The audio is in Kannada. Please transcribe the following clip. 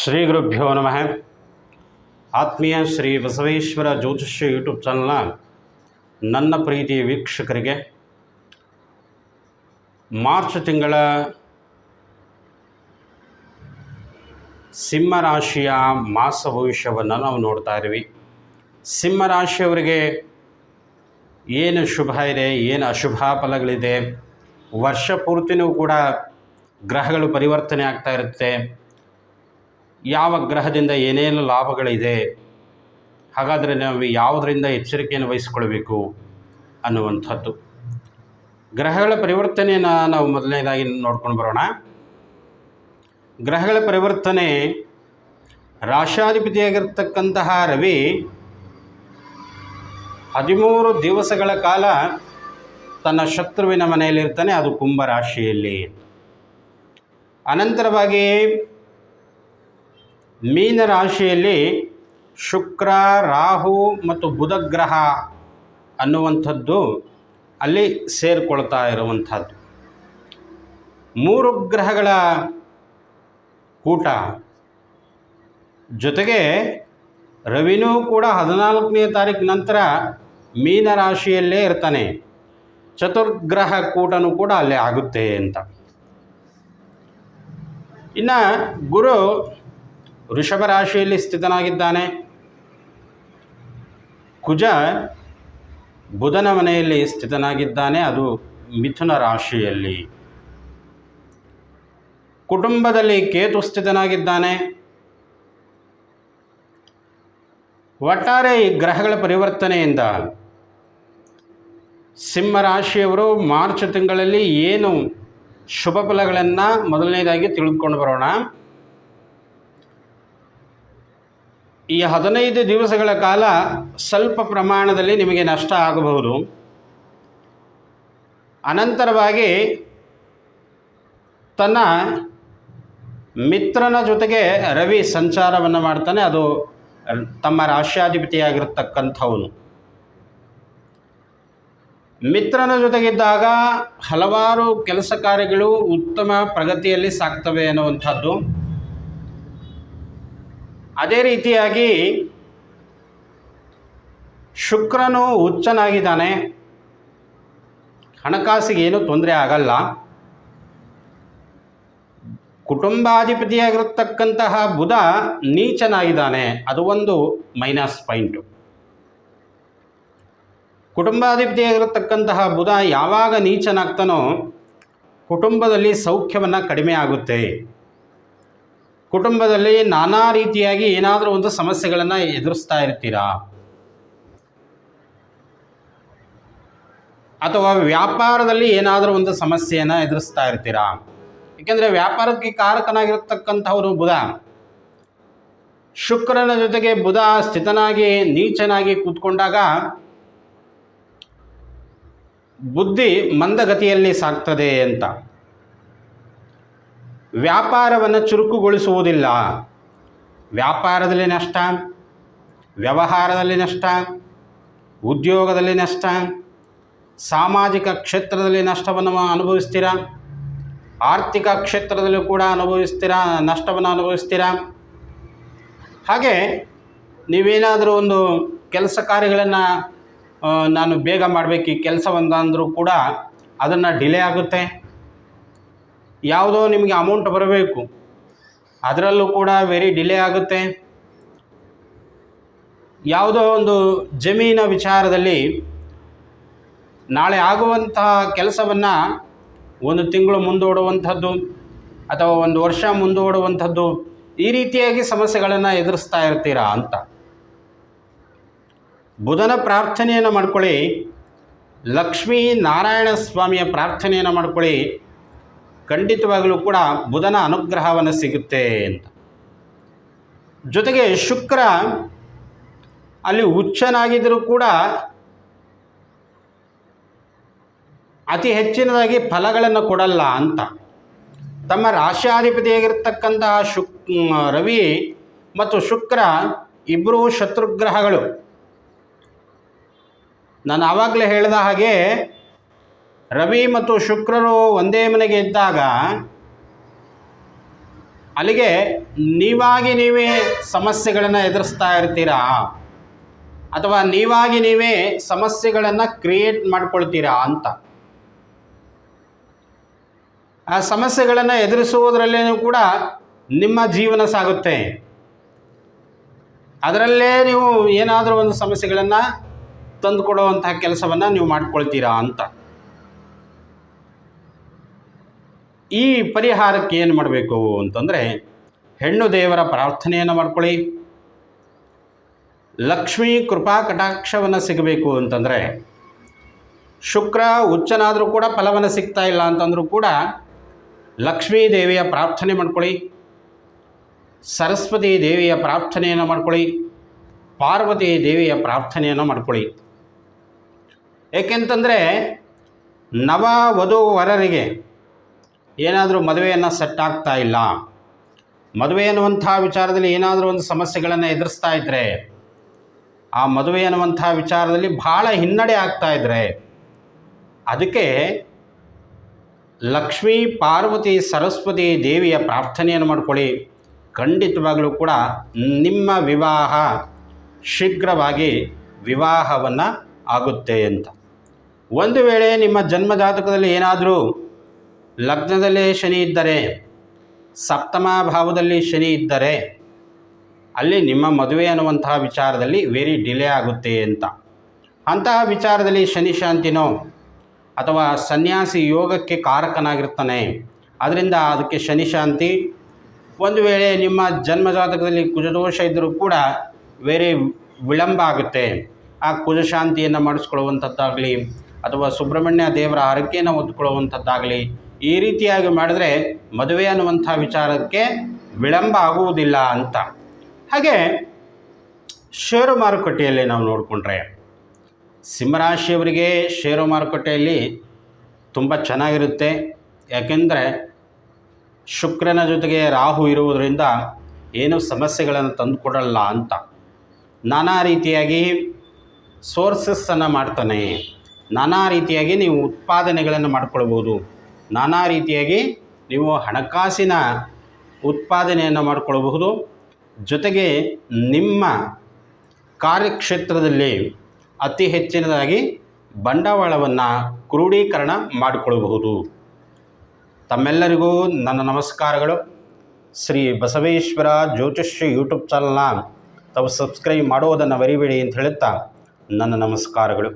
ಶ್ರೀ ಗುರುಭ್ಯೋ ನಮಃ. ಆತ್ಮೀಯ ಶ್ರೀ ಬಸವೇಶ್ವರ ಜ್ಯೋತಿಷ್ಯ ಯೂಟ್ಯೂಬ್ ಚಾನಲ್ನ ನನ್ನ ಪ್ರೀತಿಯ ವೀಕ್ಷಕರಿಗೆ ಮಾರ್ಚ್ ತಿಂಗಳ ಸಿಂಹರಾಶಿಯ ಮಾಸ ಭವಿಷ್ಯವನ್ನು ನಾವು ನೋಡ್ತಾ ಇದ್ದೀವಿ. ಸಿಂಹರಾಶಿಯವರಿಗೆ ಏನು ಶುಭ ಇದೆ, ಏನು ಅಶುಭ ಫಲಗಳಿದೆ, ವರ್ಷ ಪೂರ್ತಿನೂ ಕೂಡ ಗ್ರಹಗಳು ಪರಿವರ್ತನೆ ಆಗ್ತಾ ಇರುತ್ತೆ. ಯಾವ ಗ್ರಹದಿಂದ ಏನೇನು ಲಾಭಗಳಿದೆ? ಹಾಗಾದರೆ ನಾವು ಯಾವುದರಿಂದ ಎಚ್ಚರಿಕೆಯನ್ನು ವಹಿಸಿಕೊಳ್ಬೇಕು ಅನ್ನುವಂಥದ್ದು. ಗ್ರಹಗಳ ಪರಿವರ್ತನೆಯನ್ನು ನಾವು ಮೊದಲನೇದಾಗಿ ನೋಡ್ಕೊಂಡು ಬರೋಣ. ಗ್ರಹಗಳ ಪರಿವರ್ತನೆ ರಾಶಾಧಿಪತಿಯಾಗಿರ್ತಕ್ಕಂತಹ ರವಿ ಹದಿಮೂರು ದಿವಸಗಳ ಕಾಲ ತನ್ನ ಶತ್ರುವಿನ ಮನೆಯಲ್ಲಿರ್ತಾನೆ, ಅದು ಕುಂಭ ರಾಶಿಯಲ್ಲಿ. ಅನಂತರವಾಗಿ ಮೀನ ರಾಶಿಯಲ್ಲಿ ಶುಕ್ರ, ರಾಹು ಮತ್ತು ಬುಧ ಗ್ರಹ ಅನ್ನುವಂಥದ್ದು ಅಲ್ಲಿ ಸೇರಿಕೊಳ್ತಾ ಇರುವಂಥದ್ದು. ಮೂರು ಗ್ರಹಗಳ ಕೂಟ ಜೊತೆಗೆ ರವಿನೂ ಕೂಡ ಹದಿನಾಲ್ಕನೇ ತಾರೀಕು ನಂತರ ಮೀನ ರಾಶಿಯಲ್ಲೇ ಇರ್ತಾನೆ. ಚತುರ್ಗ್ರಹ ಕೂಟನೂ ಕೂಡ ಅಲ್ಲೇ ಆಗುತ್ತೆ ಅಂತ. ಇನ್ನು ಗುರು ವೃಷಭ ರಾಶಿಯಲ್ಲಿ ಸ್ಥಿತನಾಗಿದ್ದಾನೆ. ಕುಜ ಬುಧನ ಮನೆಯಲ್ಲಿ ಸ್ಥಿತನಾಗಿದ್ದಾನೆ. ಅದು ಮಿಥುನ ರಾಶಿಯಲ್ಲಿ. ಕುಟುಂಬದಲ್ಲಿ ಕೇತು ಸ್ಥಿತನಾಗಿದ್ದಾನೆ. ಒಟ್ಟಾರೆ ಈ ಗ್ರಹಗಳ ಪರಿವರ್ತನೆಯಿಂದ ಸಿಂಹ ರಾಶಿಯವರು ಮಾರ್ಚ್ ತಿಂಗಳಲ್ಲಿ ಏನು ಶುಭ ಫಲಗಳನ್ನು ಮೊದಲನೇದಾಗಿ ತಿಳಿದುಕೊಂಡು ಬರೋಣ. ಈ ಹದಿನೈದು ದಿವಸಗಳ ಕಾಲ ಸ್ವಲ್ಪ ಪ್ರಮಾಣದಲ್ಲಿ ನಿಮಗೆ ನಷ್ಟ ಆಗಬಹುದು. ಅನಂತರವಾಗಿ ತನ್ನ ಮಿತ್ರನ ಜೊತೆಗೆ ರವಿ ಸಂಚಾರವನ್ನು ಮಾಡ್ತಾನೆ. ಅದು ತಮ್ಮ ರಾಷ್ಟ್ರಾಧಿಪತಿಯಾಗಿರ್ತಕ್ಕಂಥವನು. ಮಿತ್ರನ ಜೊತೆಗಿದ್ದಾಗ ಹಲವಾರು ಕೆಲಸ ಕಾರ್ಯಗಳು ಉತ್ತಮ ಪ್ರಗತಿಯಲ್ಲಿ ಸಾಕ್ತವೆ ಅನ್ನುವಂಥದ್ದು. ಅದೇ ರೀತಿಯಾಗಿ ಶುಕ್ರನು ಹುಚ್ಚನಾಗಿದ್ದಾನೆ. ಹಣಕಾಸಿಗೆ ಏನೂ ತೊಂದರೆ ಆಗಲ್ಲ. ಕುಟುಂಬಾಧಿಪತಿಯಾಗಿರತಕ್ಕಂತಹ ಬುಧ ನೀಚನಾಗಿದ್ದಾನೆ. ಅದು ಒಂದು ಮೈನಸ್ ಪಾಯಿಂಟು. ಕುಟುಂಬಾಧಿಪತಿಯಾಗಿರತಕ್ಕಂತಹ ಬುಧ ಯಾವಾಗ ನೀಚನಾಗ್ತಾನೋ ಕುಟುಂಬದಲ್ಲಿ ಸೌಖ್ಯವನ್ನು ಕಡಿಮೆ ಆಗುತ್ತೆ. ಕುಟುಂಬದಲ್ಲಿ ನಾನಾ ರೀತಿಯಾಗಿ ಏನಾದರೂ ಒಂದು ಸಮಸ್ಯೆಗಳನ್ನು ಎದುರಿಸ್ತಾ ಇರ್ತೀರಾ? ಅಥವಾ ವ್ಯಾಪಾರದಲ್ಲಿ ಏನಾದರೂ ಒಂದು ಸಮಸ್ಯೆಯನ್ನು ಎದುರಿಸ್ತಾ ಇರ್ತೀರಾ? ಏಕೆಂದರೆ ವ್ಯಾಪಾರಕ್ಕೆ ಕಾರಕನಾಗಿರ್ತಕ್ಕಂಥವರು ಬುಧ. ಶುಕ್ರನ ಜೊತೆಗೆ ಬುಧ ಸ್ಥಿತನಾಗಿ, ನೀಚನಾಗಿ ಕೂತ್ಕೊಂಡಾಗ ಬುದ್ಧಿ ಮಂದಗತಿಯಲ್ಲಿ ಸಾಗ್ತದೆ ಅಂತ. ವ್ಯಾಪಾರವನ್ನು ಚುರುಕುಗೊಳಿಸುವುದಿಲ್ಲ. ವ್ಯಾಪಾರದಲ್ಲಿ ನಷ್ಟ, ವ್ಯವಹಾರದಲ್ಲಿ ನಷ್ಟ, ಉದ್ಯೋಗದಲ್ಲಿ ನಷ್ಟ, ಸಾಮಾಜಿಕ ಕ್ಷೇತ್ರದಲ್ಲಿ ನಷ್ಟವನ್ನು ಅನುಭವಿಸ್ತೀರಾ? ಆರ್ಥಿಕ ಕ್ಷೇತ್ರದಲ್ಲೂ ಕೂಡ ಅನುಭವಿಸ್ತೀರಾ? ನಷ್ಟವನ್ನು ಅನುಭವಿಸ್ತೀರಾ? ಹಾಗೆ ನೀವೇನಾದರೂ ಒಂದು ಕೆಲಸ ಕಾರ್ಯಗಳನ್ನು ನಾನು ಬೇಗ ಮಾಡಬೇಕು, ಈ ಕೆಲಸವಂದಂದರೂ ಕೂಡ ಅದನ್ನು ಡಿಲೇ ಆಗುತ್ತೆ. ಯಾವುದೋ ನಿಮಗೆ ಅಮೌಂಟ್ ಬರಬೇಕು. ಅದರಲ್ಲೂ ಕೂಡ ವೆರಿ ಡಿಲೇ ಆಗುತ್ತೆ. ಯಾವುದೋ ಒಂದು ಜಮೀನ ವಿಚಾರದಲ್ಲಿ ನಾಳೆ ಆಗುವಂತಹ ಕೆಲಸವನ್ನು ಒಂದು ತಿಂಗಳು ಮುಂದೂಡುವಂಥದ್ದು ಅಥವಾ ಒಂದು ವರ್ಷ ಮುಂದೂಡುವಂಥದ್ದು ಈ ರೀತಿಯಾಗಿ ಸಮಸ್ಯೆಗಳನ್ನು ಎದುರಿಸ್ತಾ ಇರ್ತೀರಾ ಅಂತ. ಬುಧನ ಪ್ರಾರ್ಥನೆಯನ್ನು ಮಾಡ್ಕೊಳ್ಳಿ, ಲಕ್ಷ್ಮೀ ನಾರಾಯಣ ಸ್ವಾಮಿಯ ಪ್ರಾರ್ಥನೆಯನ್ನು ಮಾಡ್ಕೊಳ್ಳಿ ಖಂಡಿತವಾಗಲೂ ಕೂಡ ಬುಧನ ಅನುಗ್ರಹವನ್ನು ಸಿಗುತ್ತೆ ಅಂತ. ಜೊತೆಗೆ ಶುಕ್ರ ಅಲ್ಲಿ ಹುಚ್ಚನಾಗಿದ್ದರೂ ಕೂಡ ಅತಿ ಹೆಚ್ಚಿನದಾಗಿ ಫಲಗಳನ್ನು ಕೊಡಲ್ಲ ಅಂತ. ತಮ್ಮ ರಾಶಿಯಾಧಿಪತಿಯಾಗಿರ್ತಕ್ಕಂತಹ ಶುಕ್ ರವಿ ಮತ್ತು ಶುಕ್ರ ಇಬ್ಬರೂ ಶತ್ರುಗ್ರಹಗಳು. ನಾನು ಆವಾಗಲೇ ಹೇಳಿದ ಹಾಗೆ ರವಿ ಮತ್ತು ಶುಕ್ರರು ಒಂದೇ ಮನೆಗೆ ಇದ್ದಾಗ, ಅಲ್ಲಿಗೆ ನೀವಾಗಿ ನೀವೇ ಸಮಸ್ಯೆಗಳನ್ನು ಎದುರಿಸ್ತಾ ಇರ್ತೀರಾ? ಅಥವಾ ನೀವಾಗಿ ನೀವೇ ಸಮಸ್ಯೆಗಳನ್ನು ಕ್ರಿಯೇಟ್ ಮಾಡ್ಕೊಳ್ತೀರಾ ಅಂತ. ಆ ಸಮಸ್ಯೆಗಳನ್ನು ಎದುರಿಸುವುದರಲ್ಲೇನೂ ಕೂಡ ನಿಮ್ಮ ಜೀವನ ಸಾಗುತ್ತೆ. ಅದರಲ್ಲೇ ನೀವು ಏನಾದರೂ ಒಂದು ಸಮಸ್ಯೆಗಳನ್ನು ತಂದುಕೊಡುವಂತಹ ಕೆಲಸವನ್ನು ನೀವು ಮಾಡ್ಕೊಳ್ತೀರಾ ಅಂತ. ಈ ಪರಿಹಾರಕ್ಕೆ ಏನು ಮಾಡಬೇಕು ಅಂತಂದರೆ ಹೆಣ್ಣು ದೇವರ ಪ್ರಾರ್ಥನೆಯನ್ನು ಮಾಡ್ಕೊಳ್ಳಿ. ಲಕ್ಷ್ಮೀ ಕೃಪಾ ಕಟಾಕ್ಷವನ್ನು ಸಿಗಬೇಕು ಅಂತಂದರೆ ಶುಕ್ರ, ಉಚ್ಚನಾದರೂ ಕೂಡ ಫಲವನ್ನು ಸಿಗ್ತಾ ಇಲ್ಲ ಅಂತಂದರೂ ಕೂಡ ಲಕ್ಷ್ಮೀ ದೇವಿಯ ಪ್ರಾರ್ಥನೆ ಮಾಡ್ಕೊಳ್ಳಿ. ಸರಸ್ವತಿ ದೇವಿಯ ಪ್ರಾರ್ಥನೆಯನ್ನು ಮಾಡ್ಕೊಳ್ಳಿ. ಪಾರ್ವತಿ ದೇವಿಯ ಪ್ರಾರ್ಥನೆಯನ್ನು ಮಾಡ್ಕೊಳ್ಳಿ. ಏಕೆಂತಂದರೆ ನವ ವಧು ವರರಿಗೆ ಏನಾದರೂ ಮದುವೆಯನ್ನು ಸೆಟ್ ಆಗ್ತಾ ಇಲ್ಲ. ಮದುವೆ ಅನ್ನುವಂಥ ವಿಚಾರದಲ್ಲಿ ಏನಾದರೂ ಒಂದು ಸಮಸ್ಯೆಗಳನ್ನು ಎದುರಿಸ್ತಾ ಇದ್ದರೆ ಆ ಮದುವೆ ಅನ್ನುವಂಥ ವಿಚಾರದಲ್ಲಿ ಭಾಳ ಹಿನ್ನಡೆ ಆಗ್ತಾ ಇದ್ದರೆ ಅದಕ್ಕೆ ಲಕ್ಷ್ಮೀ, ಪಾರ್ವತಿ, ಸರಸ್ವತಿ ದೇವಿಯ ಪ್ರಾರ್ಥನೆಯನ್ನು ಮಾಡ್ಕೊಳ್ಳಿ. ಖಂಡಿತವಾಗಲೂ ಕೂಡ ನಿಮ್ಮ ವಿವಾಹ ಶೀಘ್ರವಾಗಿ ವಿವಾಹವನ್ನು ಆಗುತ್ತೆ ಅಂತ. ಒಂದು ವೇಳೆ ನಿಮ್ಮ ಜನ್ಮ ಜಾತಕದಲ್ಲಿ ಏನಾದರೂ ಲಗ್ನದಲ್ಲೇ ಶನಿ ಇದ್ದರೆ, ಸಪ್ತಮ ಭಾವದಲ್ಲಿ ಶನಿ ಇದ್ದರೆ, ಅಲ್ಲಿ ನಿಮ್ಮ ಮದುವೆ ಅನ್ನುವಂತಹ ವಿಚಾರದಲ್ಲಿ ವೆರಿ ಡಿಲೇ ಆಗುತ್ತೆ ಅಂತ. ಅಂತಹ ವಿಚಾರದಲ್ಲಿ ಶನಿ ಶಾಂತಿನೋ ಅಥವಾ ಸನ್ಯಾಸಿ ಯೋಗಕ್ಕೆ ಕಾರಕನಾಗಿರ್ತಾನೆ, ಅದರಿಂದ ಅದಕ್ಕೆ ಶನಿ ಶಾಂತಿ. ಒಂದು ವೇಳೆ ನಿಮ್ಮ ಜನ್ಮ ಜಾತಕದಲ್ಲಿ ಕುಜದೋಷ ಇದ್ದರೂ ಕೂಡ ವೆರಿ ವಿಳಂಬ ಆಗುತ್ತೆ. ಆ ಕುಜಶಾಂತಿಯನ್ನು ಮಾಡಿಸ್ಕೊಳ್ಳುವಂಥದ್ದಾಗಲಿ, ಅಥವಾ ಸುಬ್ರಹ್ಮಣ್ಯ ದೇವರ ಹರಕೆಯನ್ನು ಹೊತ್ಕೊಳ್ಳುವಂಥದ್ದಾಗಲಿ ಈ ರೀತಿಯಾಗಿ ಮಾಡಿದ್ರೆ ಮದುವೆ ಅನ್ನುವಂಥ ವಿಚಾರಕ್ಕೆ ವಿಳಂಬ ಆಗುವುದಿಲ್ಲ ಅಂತ. ಹಾಗೆ ಷೇರು ಮಾರುಕಟ್ಟೆಯಲ್ಲಿ ನಾವು ನೋಡಿಕೊಂಡ್ರೆ ಸಿಂಹರಾಶಿಯವರಿಗೆ ಷೇರು ಮಾರುಕಟ್ಟೆಯಲ್ಲಿ ತುಂಬ ಚೆನ್ನಾಗಿರುತ್ತೆ. ಯಾಕೆಂದರೆ ಶುಕ್ರನ ಜೊತೆಗೆ ರಾಹು ಇರುವುದರಿಂದ ಏನು ಸಮಸ್ಯೆಗಳನ್ನು ತಂದುಕೊಡಲ್ಲ ಅಂತ. ನಾನಾ ರೀತಿಯಾಗಿ ಸೋರ್ಸಸ್ಸನ್ನು ಮಾಡ್ತಾನೆ. ನಾನಾ ರೀತಿಯಾಗಿ ನೀವು ಉತ್ಪಾದನೆಗಳನ್ನು ಮಾಡ್ಕೊಳ್ಬೋದು. ನಾನಾ ರೀತಿಯಾಗಿ ನೀವು ಹಣಕಾಸಿನ ಉತ್ಪಾದನೆಯನ್ನು ಮಾಡಿಕೊಳ್ಳಬಹುದು. ಜೊತೆಗೆ ನಿಮ್ಮ ಕಾರ್ಯಕ್ಷೇತ್ರದಲ್ಲಿ ಅತಿ ಹೆಚ್ಚಿನದಾಗಿ ಬಂಡವಾಳವನ್ನು ಕ್ರೋಢೀಕರಣ ಮಾಡಿಕೊಳ್ಳಬಹುದು. ತಮ್ಮೆಲ್ಲರಿಗೂ ನನ್ನ ನಮಸ್ಕಾರಗಳು. ಶ್ರೀ ಬಸವೇಶ್ವರ ಜ್ಯೋತಿಷ್ಯ ಯೂಟ್ಯೂಬ್ ಚಾನಲ್ನ ತಾವು ಸಬ್ಸ್ಕ್ರೈಬ್ ಮಾಡುವುದನ್ನು ಮರಿಬೇಡಿ ಅಂತ ಹೇಳುತ್ತಾ ನನ್ನ ನಮಸ್ಕಾರಗಳು.